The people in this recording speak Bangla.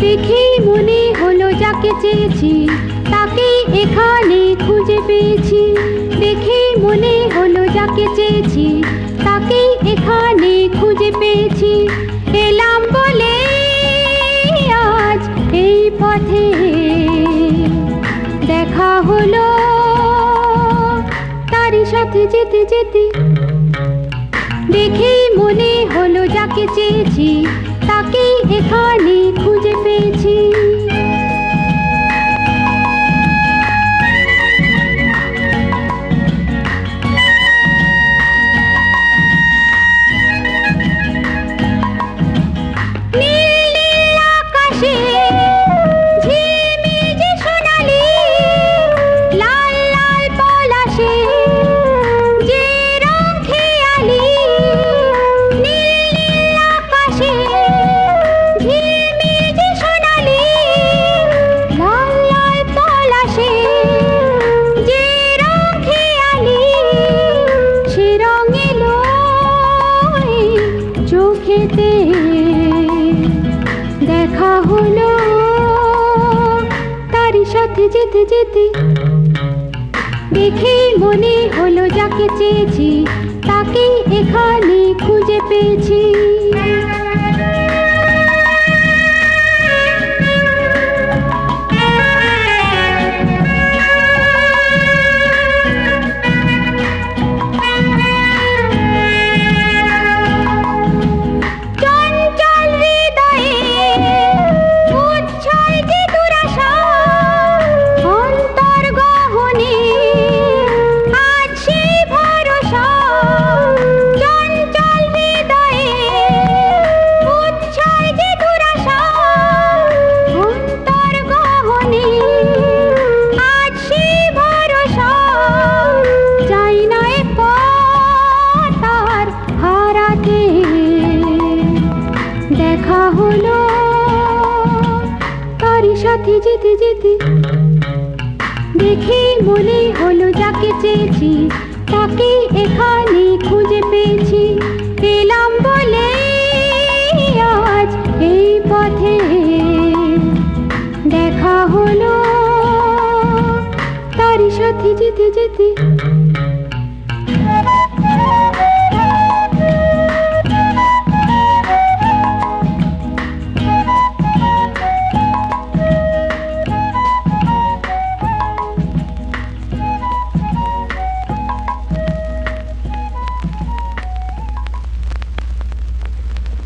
দেখেই মনে হলো যাকে তাকেই এখানে খুঁজে পেয়েছি। দেখেই মনে হলো যাকে তাকেই এখানে খুঁজে পেয়েছি। এলাম বলে আজ এই পথে। দেখা হলো তারই সাথে যেতে যেতে। দেখেই মনে হলো যাকে চেয়েছি, তাকেই এখানে সাথে যেতে যেতে। দেখে মনে হলো যাকে চেয়েছি তাকে এখানে খুঁজে পেয়েছি। সাথে যেতে যেতে দেখে মনে হলো যাকে চেয়েছি, তাকে এখানে খুঁজে পেয়েছি। এলাম বলে আজ এই পথে। দেখা হলো তারই সাথে যেতে যেতে